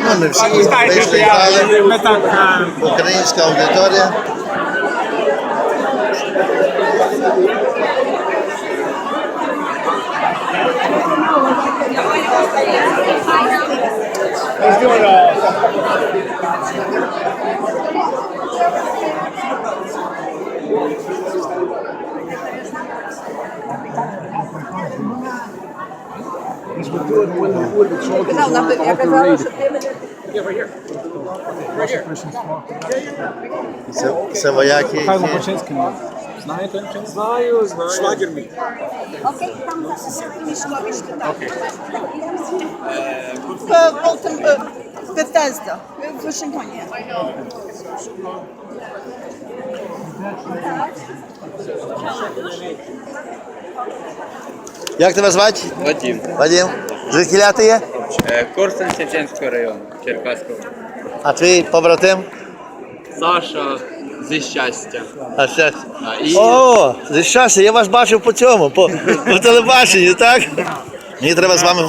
Mamy przyjść obejrzeć halę ukraińska audytoria. Let's do it all. Вийшли і грали. Ми так е, Українська аудиторія. Казав, я казала, що ти мене Це, це вояки, Михайло які Бочинський. Знаєте? Знаю, знаю. Швагер мій. Окей, там мішкові штати. В Болтон, в Бетезда, в Вашингтоні. Як тебе звати? Вадим. Вадим. Звідкіля ти є? Корсен Корсун Чеченського району, Черкаського. А твій побратим? Саша зі щастя. А щастя. А, і О, зі щастя, я вас бачив по цьому, по, по телебаченню, так? Мені треба з вами